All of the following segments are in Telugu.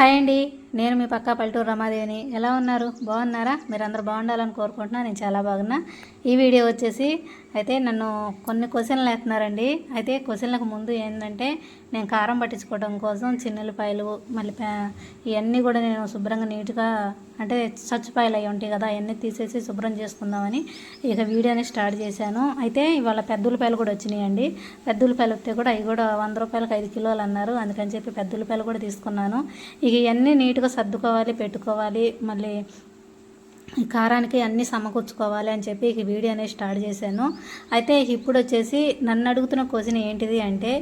హాయ్ అండి. నేను మీ పక్క పల్లెటూరు రమాదేవిని. ఎలా ఉన్నారు? బాగున్నారా? మీరు అందరూ బాగుండాలని కోరుకుంటున్నా. నేను చాలా బాగున్నా. ఈ వీడియో వచ్చేసి అయితే నన్ను కొన్ని క్వశ్చన్లు వేస్తున్నారండి. అయితే క్వశ్చన్లకు ముందు ఏంటంటే నేను కారం పట్టించుకోవడం కోసం చిన్నెల్లిపాయలు మళ్ళీ ఇవన్నీ కూడా నేను శుభ్రంగా నీట్గా అంటే చచ్చిపాయలు అవి ఉంటాయి కదా అవన్నీ తీసేసి శుభ్రం చేసుకుందామని ఇక వీడియోని స్టార్ట్ చేశాను. అయితే ఇవాళ పెద్ద ఉల్లిపాయలు కూడా వచ్చినాయండి. పెద్ద ఉల్లిపాయలు వస్తే కూడా అవి కూడా వంద రూపాయలకు ఐదు కిలోలు అన్నారు. అందుకని చెప్పి పెద్ద ఉల్లిపాయలు కూడా తీసుకున్నాను. ఇక ఇవన్నీ నీట్ నీట్గా సర్దుకోవాలి పెట్టుకోవాలి మళ్ళీ కారానికి అన్నీ సమకూర్చుకోవాలి అని చెప్పి ఈ వీడియో అనేది స్టార్ట్ చేశాను. అయితే ఇప్పుడు వచ్చేసి నన్ను అడుగుతున్న క్వశ్చన్ ఏంటిది అంటే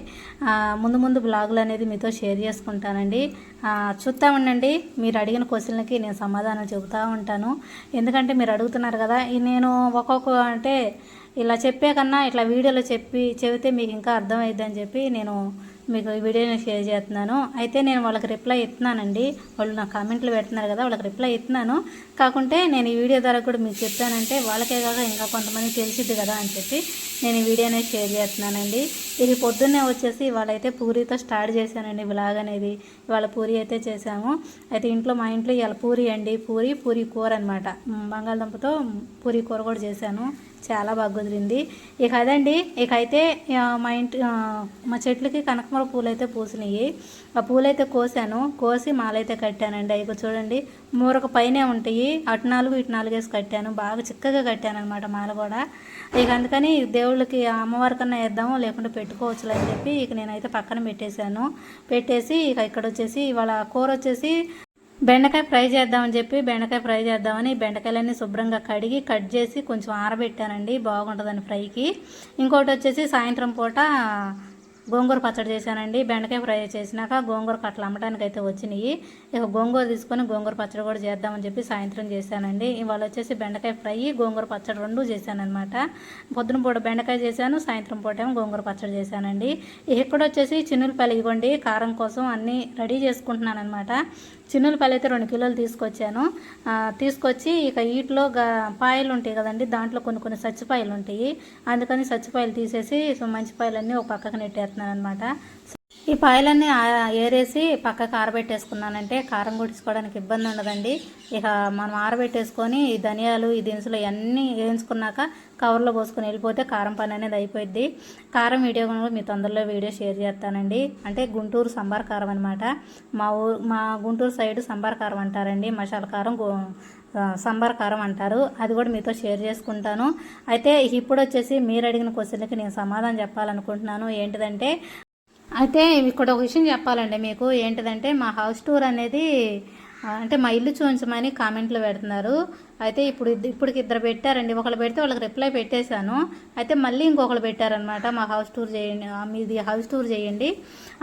ముందు ముందు బ్లాగులు అనేది మీతో షేర్ చేసుకుంటానండి. చూస్తా చూస్తూ ఉండండి. మీరు అడిగిన క్వశ్చన్లకి నేను సమాధానం చెబుతూ ఉంటాను. ఎందుకంటే మీరు అడుగుతున్నారు కదా నేను ఒక్కొక్క అంటే ఇలా చెప్పే కన్నా ఇట్లా వీడియోలో చెప్పి చెబితే మీకు ఇంకా అర్థమైద్ది అని చెప్పి నేను మీకు ఈ వీడియోని షేర్ చేస్తున్నాను. అయితే నేను వాళ్ళకి రిప్లై ఇస్తున్నానండి. వాళ్ళు నా కామెంట్లు పెడుతున్నారు కదా వాళ్ళకి రిప్లై ఇస్తున్నాను. కాకుంటే నేను ఈ వీడియో ద్వారా కూడా మీకు చెప్పానంటే వాళ్ళకే కాక ఇంకా కొంతమంది తెలిసిద్ది కదా అని చెప్పి నేను ఈ వీడియోనే షేర్ చేస్తున్నానండి. ఇది పొద్దున్నే వచ్చేసి వాళ్ళైతే పూరితో స్టార్ట్ చేశానండి బ్లాగ్ అనేది. ఇవాళ పూరి అయితే చేశాము. అయితే ఇంట్లో మా ఇంట్లో ఇవాళ పూరి అండి. పూరి పూరి కూర అనమాట బంగాళదుంపతో పూరి కూర కూడా చేశాను. చాలా బాగా కుదిరింది. ఇక అదండి. ఇక అయితే మా ఇంటి మా చెట్లకి కనకమర పూలు అయితే పూసినాయి ఆ పూలైతే కోసాను. కోసి మాలైతే కట్టానండి. ఇక చూడండి మూరక పైనే ఉంటాయి. అటు నాలుగు ఇటు నాలుగు వేసి కట్టాను. బాగా చిక్కగా కట్టాను అనమాట మాల కూడా ఇక అందుకని దేవుళ్ళకి అమ్మవారి కన్నా వేద్దాము లేకుంటే పెట్టుకోవచ్చు అని చెప్పి ఇక నేనైతే పక్కన పెట్టేశాను. పెట్టేసి ఇక ఇక్కడ వచ్చేసి ఇవాళ కూర వచ్చేసి బెండకాయ ఫ్రై చేద్దామని చెప్పి బెండకాయ ఫ్రై చేద్దామని బెండకాయలన్నీ శుభ్రంగా కడిగి కట్ చేసి కొంచెం ఆరబెట్టానండి. బాగుంటుందని ఫ్రైకి. ఇంకోటి వచ్చేసి సాయంత్రం పూట గోంగూర పచ్చడి చేశానండి. బెండకాయ ఫ్రై చేసినాక గోంగూర కట్టలు అమ్మడానికి అయితే వచ్చినాయి. ఇక గోంగూర తీసుకొని గోంగూర పచ్చడి కూడా చేద్దామని చెప్పి సాయంత్రం చేశానండి. ఇవాళ వచ్చేసి బెండకాయ ఫ్రై గోంగూర పచ్చడి రెండు చేశానమాట పొద్దున పూట బెండకాయ చేశాను సాయంత్రం పూట ఏమో గోంగూర పచ్చడి చేశానండి. ఇక్కడ వచ్చేసి చిన్నులు ఇవ్వండి కారం కోసం అన్నీ రెడీ చేసుకుంటున్నాను అనమాట చిన్నులపల్లి అయితే రెండు కిలోలు తీసుకొచ్చాను. తీసుకొచ్చి ఇక వీటిలో పాయలు ఉంటాయి కదండి దాంట్లో కొన్ని కొన్ని సచ్చిపాయలు ఉంటాయి. అందుకని సచ్చిపాయలు తీసేసి మంచి పాయలన్నీ ఒక పక్కకు నెట్టేస్తున్నాను అనమాట ఈ పాయలన్నీ ఏరేసి పక్కకు ఆరబెట్టేసుకున్నానంటే కారం కొట్టించుకోవడానికి ఇబ్బంది ఉండదండి. ఇక మనం ఆరబెట్టేసుకొని ఈ ధనియాలు ఈ దినుసులు ఇవన్నీ వేయించుకున్నాక కవర్లో పోసుకొని వెళ్ళిపోతే కారం పని అనేది అయిపోయింది కారం వీడియో కూడా మీ తొందరలో వీడియో షేర్ చేస్తానండి. అంటే గుంటూరు సంబార్ కారం అనమాట మా ఊరు మా గుంటూరు సైడ్ సంబార్ కారం అంటారండి. మసాలా కారం సంబార్ కారం అంటారు. అది కూడా మీతో షేర్ చేసుకుంటాను. అయితే ఇప్పుడు వచ్చేసి మీరు అడిగిన క్వశ్చన్లకి నేను సమాధానం చెప్పాలనుకుంటున్నాను. ఏంటిదంటే అయితే ఇక్కడ ఒక విషయం చెప్పాలండి మీకు. ఏంటిదంటే మా హౌస్ టూర్ అనేది అంటే మా ఇల్లు చూపించమని కామెంట్లు పెడుతున్నారు. అయితే ఇప్పుడు ఇప్పటికి ఇద్దరు పెట్టారండి. ఒకళ్ళు పెడితే వాళ్ళకి రిప్లై పెట్టేశాను. అయితే మళ్ళీ ఇంకొకరు పెట్టారనమాట మా హౌస్ టూర్ చేయండి మీది హౌస్ టూర్ చేయండి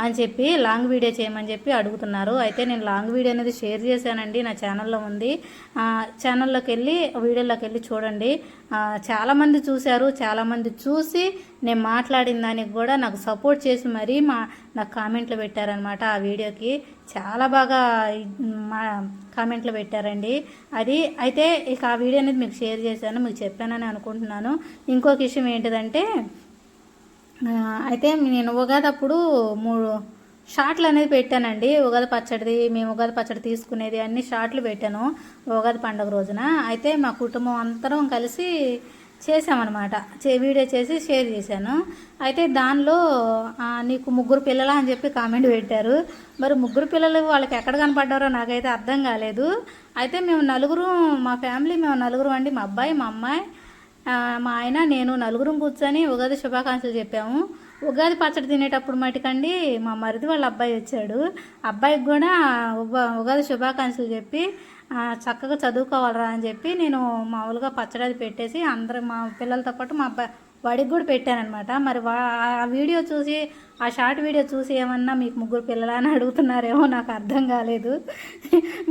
అని చెప్పి లాంగ్ వీడియో చేయమని చెప్పి అడుగుతున్నారు. అయితే నేను లాంగ్ వీడియో అనేది షేర్ చేశానండి. నా ఛానల్లో ఉంది. ఛానల్లోకి వెళ్ళి వీడియోలోకి వెళ్ళి చూడండి. చాలామంది చూశారు. చాలామంది చూసి నేను మాట్లాడిన దానికి కూడా నాకు సపోర్ట్ చేసి మరీ మా నాకు కామెంట్లు పెట్టారనమాట ఆ వీడియోకి. చాలా బాగా మా కామెంట్లు పెట్టారండి. అది అయితే ఇక ఆ వీడియో అనేది మీకు షేర్ చేశాను మీకు చెప్పానని అనుకుంటున్నాను. ఇంకొక విషయం ఏంటిదంటే అయితే నేను ఉగాది అప్పుడు మూడు షార్ట్లు అనేది పెట్టానండి. ఉగాది పచ్చడిది మేము ఉగాది పచ్చడి తీసుకునేది అన్ని షార్ట్లు పెట్టాను. ఉగాది పండుగ రోజున. అయితే మా కుటుంబం అందరం కలిసి చేసామన్నమాట చే వీడియో చేసి షేర్ చేశాను. అయితే దానిలో నీకు ముగ్గురు పిల్లలా అని చెప్పి కామెంట్ పెట్టారు. మరి ముగ్గురు పిల్లలు వాళ్ళకి ఎక్కడ కనపడ్డారో నాకైతే అర్థం కాలేదు. అయితే మేము నలుగురు మా ఫ్యామిలీ మేము నలుగురు అండి. మా అబ్బాయి మా అమ్మాయి మా ఆయన నేను నలుగురం కూర్చొని ఉగాది శుభాకాంక్షలు చెప్పాము. ఉగాది పచ్చడి తినేటప్పుడు మటుకండి మా మరిది వాళ్ళ అబ్బాయి వచ్చాడు. అబ్బాయికి కూడా ఉగాది శుభాకాంక్షలు చెప్పి చక్కగా చదువుకోవాలరా అని చెప్పి నేను మామూలుగా పచ్చడి అది పెట్టేసి అందరు మా పిల్లలతో పాటు మా అబ్బాయి వాడికి కూడా పెట్టానమాట మరి వా ఆ వీడియో చూసి ఆ షార్ట్ వీడియో చూసి ఏమన్నా మీకు ముగ్గురు పిల్లలా అని అడుగుతున్నారేమో నాకు అర్థం కాలేదు.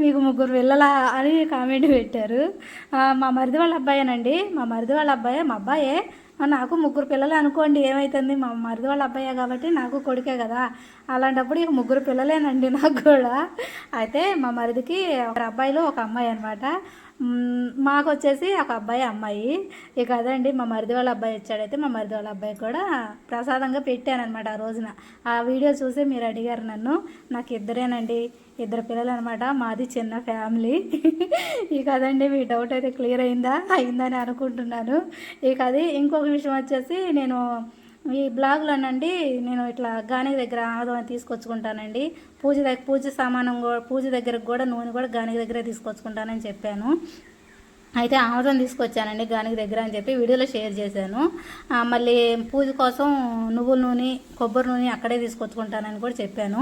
మీకు ముగ్గురు పిల్లలా అని కామెంట్ పెట్టారు. మా మరిది వాళ్ళ అబ్బాయేనండి. మా మరిది వాళ్ళ అబ్బాయే మా అబ్బాయే నాకు ముగ్గురు పిల్లలు అనుకోండి ఏమవుతుంది మా మరిది వాళ్ళ అబ్బాయే కాబట్టి నాకు కొడుకే కదా. అలాంటప్పుడు ఇక ముగ్గురు పిల్లలేనండి నాకు కూడా. అయితే మా మరిదికి ఒక అబ్బాయిలో ఒక అమ్మాయి అనమాట మాకు వచ్చేసి ఒక అబ్బాయి అమ్మాయి. ఇక అదండి మా మరిది వాళ్ళ అబ్బాయి వచ్చాడైతే మా మరిది వాళ్ళ అబ్బాయి కూడా ప్రసాదంగా పెట్టానమాట ఆ రోజున. ఆ వీడియో చూసి మీరు అడిగారు నన్ను. నాకు ఇద్దరేనండి ఇద్దరు పిల్లలు అనమాట మాది చిన్న ఫ్యామిలీ. ఇక అదండి మీ డౌట్ అయితే క్లియర్ అయిందా? అయిందని అనుకుంటున్నాను. ఇక అది ఇంకొక విషయం వచ్చేసి నేను ఈ బ్లాగ్లోనండి నేను ఇట్లా గానికి దగ్గర ఆముదం తీసుకొచ్చుకుంటానండి. పూజ దగ్గర పూజ సామానం కూడా పూజ దగ్గరకు కూడా నూనె కూడా గానికి దగ్గరే తీసుకొచ్చుకుంటానని చెప్పాను. అయితే ఆముదం తీసుకొచ్చానండి గానికి దగ్గర అని చెప్పి వీడియోలో షేర్ చేశాను. మళ్ళీ పూజ కోసం నువ్వుల నూనె కొబ్బరి నూనె అక్కడే తీసుకొచ్చుకుంటానని కూడా చెప్పాను.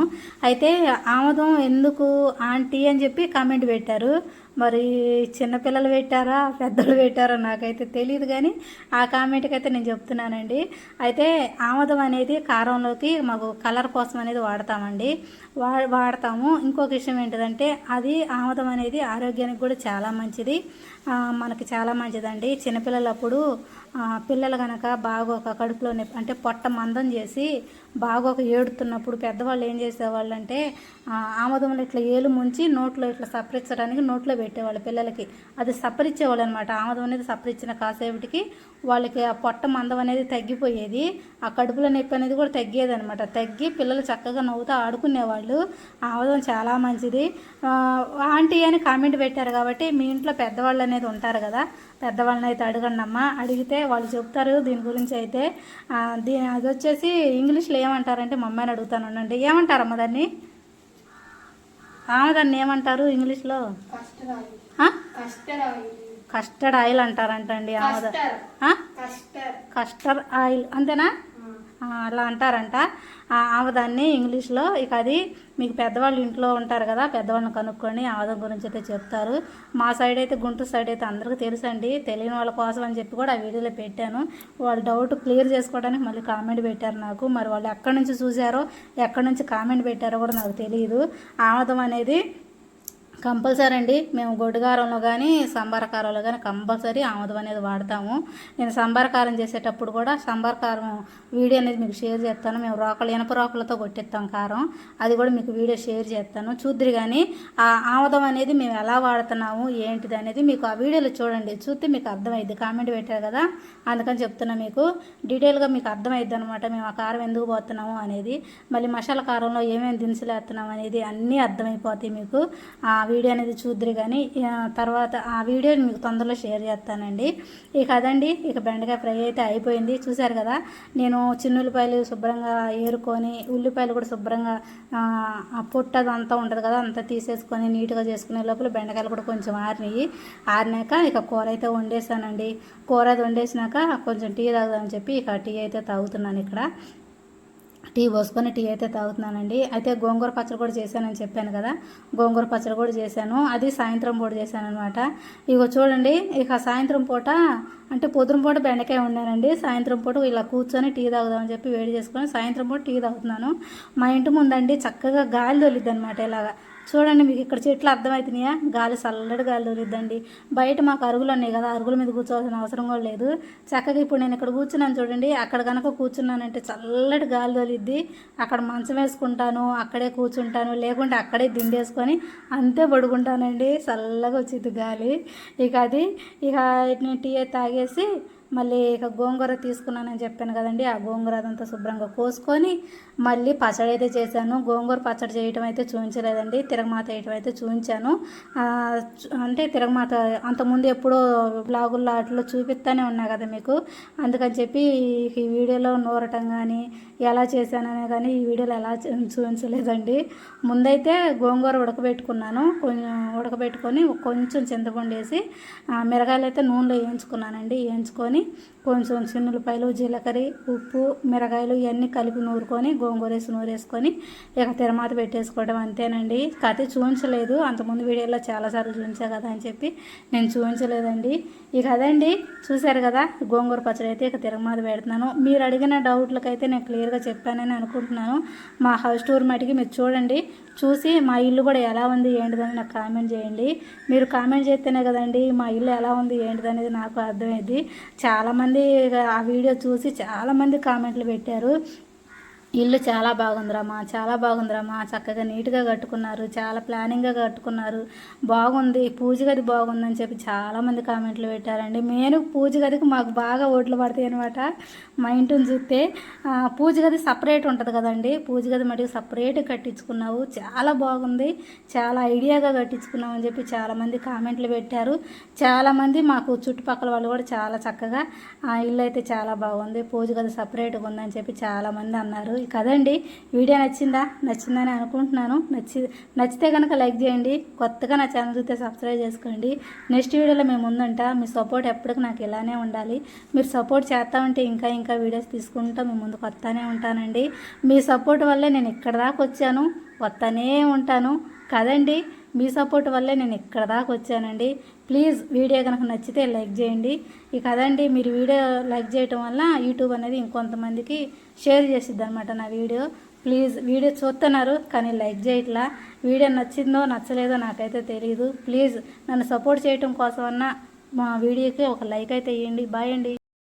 అయితే ఆముదం ఎందుకు ఆంటీ అని చెప్పి కామెంట్ పెట్టారు. మరి చిన్నపిల్లలు పెట్టారా పెద్దలు పెట్టారా నాకైతే తెలియదు కానీ ఆ కామెంట్కి అయితే నేను చెప్తున్నానండి. అయితే ఆముదం అనేది కారంలోకి మాకు కలర్ కోసం అనేది వాడతామండి. వా వాడతాము. ఇంకొక విషయం ఏంటిదంటే అది ఆముదం అనేది ఆరోగ్యానికి కూడా చాలా మంచిది. మనకి చాలా మంచిదండి. చిన్నపిల్లలప్పుడు పిల్లలు కనుక బాగా ఒక కడుపులో అంటే పొట్ట మందం చేసి బాగా ఒక ఏడుతున్నప్పుడు పెద్దవాళ్ళు ఏం చేసేవాళ్ళు అంటే ఆమోదంలో ఇట్లా ఏలు ముంచి నోట్లో ఇట్లా సపరించడానికి నోట్లో పెట్టేవాళ్ళు పిల్లలకి. అది సపరిచ్చేవాళ్ళు అనమాట ఆమోదం అనేది సపరించిన కాసేపటికి వాళ్ళకి ఆ పొట్ట మందం అనేది తగ్గిపోయేది. ఆ కడుపులో నొప్పి అనేది కూడా తగ్గేది అనమాట తగ్గి పిల్లలు చక్కగా నవ్వుతూ ఆడుకునేవాళ్ళు. ఆమోదం చాలా మంచిది. ఆంటీ అని కామెంట్ పెట్టారు కాబట్టి మీ ఇంట్లో పెద్దవాళ్ళు అనేది ఉంటారు కదా పెద్దవాళ్ళని అయితే అడగండి అమ్మా అడిగితే వాళ్ళు చెప్తారు దీని గురించి అయితే. దీని అది వచ్చేసి ఇంగ్లీష్లో ఏమంటారంటే మా అమ్మాయిని అడుగుతాను ఉండండి ఏమంటారమ్మా దాన్ని? ఆమె దాన్ని ఏమంటారు ఇంగ్లీష్లో? కస్టర్డ్ ఆయిల్ అంటారంటండి ఆమె కస్టర్డ్ ఆ? Custard custard oil. అంతేనా? అలా అంటారంట. ఆ, ఆవదాన్ని ఇంగ్లీష్లో ఇక అది మీకు పెద్దవాళ్ళు ఇంట్లో ఉంటారు కదా పెద్దవాళ్ళని కనుక్కొని ఆవదం గురించి అయితే చెప్తారు. మా సైడ్ అయితే గుంటూరు సైడ్ అయితే అందరికీ తెలుసండి. తెలియని వాళ్ళ కోసం అని చెప్పి కూడా ఆ వీడియోలో పెట్టాను. వాళ్ళ డౌట్ క్లియర్ చేసుకోవడానికి మళ్ళీ కామెంట్ పెట్టారు నాకు. మరి వాళ్ళు ఎక్కడి నుంచి చూశారో ఎక్కడి నుంచి కామెంట్ పెట్టారో కూడా నాకు తెలియదు ఆమదం అనేది కంపల్సరీ అండి మేము గొడ్డుగారంలో కానీ సంబార కారంలో కానీ కంపల్సరీ ఆముదం అనేది వాడతాము. నేను సంబార కారం చేసేటప్పుడు కూడా సంబార కారం వీడియో అనేది మీకు షేర్ చేస్తాను. మేము రోకలు ఇనప రోకలతో కొట్టిస్తాం కారం. అది కూడా మీకు వీడియో షేర్ చేస్తాను. చూద్దరు కానీ ఆ ఆముదం అనేది మేము ఎలా వాడుతున్నాము ఏంటిది అనేది మీకు ఆ వీడియోలో చూడండి. చూస్తే మీకు అర్థమైద్ది. కామెంట్ పెట్టారు కదా? అందుకని చెప్తున్నా మీకు. డీటెయిల్గా మీకు అర్థమైద్ది అనమాట మేము ఆ కారం ఎందుకు పోతున్నాము అనేది. మళ్ళీ మసాలా కారంలో ఏమేమి దినుసులు వేస్తున్నాం అనేది అన్నీ అర్థమైపోతాయి మీకు. ఆ వీడియో అనేది చూద్దరు కానీ తర్వాత ఆ వీడియో మీకు తొందరలో షేర్ చేస్తానండి. ఇక అదండి ఇక బెండకాయ ఫ్రై అయితే అయిపోయింది. చూశారు కదా నేను చిన్నుల్లిపాయలు శుభ్రంగా ఏరుకొని ఉల్లిపాయలు కూడా శుభ్రంగా ఆ, ఆ పొట్టు అదంతా ఉంటుంది కదా అంతా తీసేసుకొని నీట్గా చేసుకునే లోపల బెండకాయలు కూడా కొంచెం ఆరినాయి. ఆరినాక ఇక కూర అయితే వండేసానండి. కూర అది వండేసినాక కొంచెం టీ తాగుదామని చెప్పి ఇక టీ అయితే తాగుతున్నాను ఇక్కడ. టీ పోసుకొని టీ అయితే తాగుతున్నానండి. అయితే గోంగూర పచ్చడి కూడా చేశానని చెప్పాను కదా. గోంగూర పచ్చడి కూడా చేశాను. అది సాయంత్రం పూట చేశాను అనమాట ఇగో చూడండి ఇక సాయంత్రం పూట అంటే పొద్దున పూట బెండకాయ ఉన్నానండి సాయంత్రం పూట ఇలా కూర్చొని టీ తాగుదామని చెప్పి వేడి చేసుకొని సాయంత్రం పూట టీ తాగుతున్నాను. మా ఇంటి ముందండి చక్కగా గాలి తొలిద్ది అనమాట ఇలాగా. చూడండి మీకు ఇక్కడ చెట్లు అర్థమవుతున్నాయా గాలి చల్లటి గాలి తొలిద్దండి. బయట మాకు అరుగులు ఉన్నాయి కదా అరుగుల మీద కూర్చోవాల్సిన అవసరం కూడా లేదు. చక్కగా ఇప్పుడు నేను ఇక్కడ కూర్చున్నాను చూడండి. అక్కడ కనుక కూర్చున్నానంటే చల్లటి గాలి తొలిద్ది. అక్కడ మంచం వేసుకుంటాను అక్కడే కూర్చుంటాను లేకుంటే అక్కడే దిండేసుకొని అంతే పడుకుంటానండి. చల్లగా వచ్చింది గాలి. ఇక అది ఇక టీ తాగేసి మళ్ళీ ఇక గోంగూర తీసుకున్నానని చెప్పాను కదండి ఆ గోంగూర అదంతా శుభ్రంగా కోసుకొని మళ్ళీ పచ్చడి అయితే చేశాను. గోంగూర పచ్చడి చేయటం అయితే చూపించలేదండి తిరగమాత వేయటం అయితే చూపించాను. అంటే తిరగమాత అంతకుముందు ఎప్పుడో బ్లాగుల్లో వాటిలో చూపిస్తానే ఉన్నా కదా మీకు. అందుకని చెప్పి ఈ వీడియోలో నూరటం కానీ ఎలా చేశాననే కానీ ఈ వీడియోలో ఎలా చూపించలేదండి. ముందైతే గోంగూర ఉడకబెట్టుకున్నాను. కొంచెం ఉడకబెట్టుకొని కొంచెం చింతపండు వేసి మిరగాయలు అయితే నూనెలో వేయించుకున్నానండి. వేయించుకొని కొంచెం చిన్నులపాయలు జీలకర్ర ఉప్పు మిరగాయలు ఇవన్నీ కలిపి నూరుకొని గోంగూరేసి నూరేసుకొని ఇక తిరమాత పెట్టేసుకోవడం అంతేనండి. కథ చూపించలేదు అంతకుముందు వీడియోలో చాలాసార్లు చూపించా కదా అని చెప్పి నేను చూపించలేదండి ఇక అదండి. చూశారు కదా గోంగూర పచ్చడి అయితే ఇక తిరగమాత పెడుతున్నాను. మీరు అడిగిన డౌట్లకైతే అయితే నేను క్లియర్గా చెప్పానని అనుకుంటున్నాను. మా హౌస్ టూర్ మటుకి మీరు చూడండి. చూసి మా ఇల్లు కూడా ఎలా ఉంది ఏంటిదని నాకు కామెంట్ చేయండి. మీరు కామెంట్ చేస్తేనే కదండి మా ఇల్లు ఎలా ఉంది ఏంటిది అనేది నాకు అర్థమైంది చాలామంది ఆ వీడియో చూసి చాలామంది కామెంట్లు పెట్టారు. ఇల్లు చాలా బాగుందిరామా చాలా బాగుందిరామా చక్కగా నీట్గా కట్టుకున్నారు చాలా ప్లానింగ్గా కట్టుకున్నారు. బాగుంది పూజ గది బాగుందని చెప్పి చాలామంది కామెంట్లు పెట్టారండి. నేను పూజ గదికి మాకు బాగా ఓట్లు పడతాయి అనమాట మా ఇంటిని చూస్తే పూజ గది సపరేట్ ఉంటుంది కదండి. పూజ గది మటుకు సపరేట్ కట్టించుకున్నావు. చాలా బాగుంది చాలా ఐడియాగా కట్టించుకున్నావు అని చెప్పి చాలామంది కామెంట్లు పెట్టారు. చాలామంది మాకు చుట్టుపక్కల వాళ్ళు కూడా చాలా చక్కగా ఆ ఇల్లు అయితే చాలా బాగుంది పూజ గది సపరేట్గా ఉందని చెప్పి చాలామంది అన్నారు. కదండి? వీడియో నచ్చిందా? నచ్చిందని అనుకుంటున్నాను. నచ్చి నచ్చితే కనుక లైక్ చేయండి. కొత్తగా నా ఛానల్ చూస్తే సబ్స్క్రైబ్ చేసుకోండి. నెక్స్ట్ వీడియోలో మేము ముందుంటా. మీ సపోర్ట్ ఎప్పటికీ నాకు ఇలానే ఉండాలి. మీరు సపోర్ట్ చేస్తా ఉంటే ఇంకా ఇంకా వీడియోస్ తీసుకుంటూ మీ ముందుకు వస్తానే ఉంటానండి. మీ సపోర్ట్ వల్లే నేను ఇక్కడ దాకా వచ్చాను. వస్తానే ఉంటాను. కదండి? మీ సపోర్ట్ వల్లే నేను ఇక్కడ దాకా వచ్చానండి. ప్లీజ్ వీడియో కనుక నచ్చితే లైక్ చేయండి. ఇక కదండి మీరు వీడియో లైక్ చేయటం వల్ల యూట్యూబ్ అనేది ఇంకొంతమందికి షేర్ చేసిద్ది అనమాట నా వీడియో. ప్లీజ్ వీడియో చూస్తున్నారు కానీ లైక్ చేయట్లా. వీడియో నచ్చిందో నచ్చలేదో నాకైతే తెలియదు ప్లీజ్ నన్ను సపోర్ట్ చేయటం కోసమన్నా మా వీడియోకి ఒక లైక్ అయితే ఇవ్వండి బాయ్ అండి.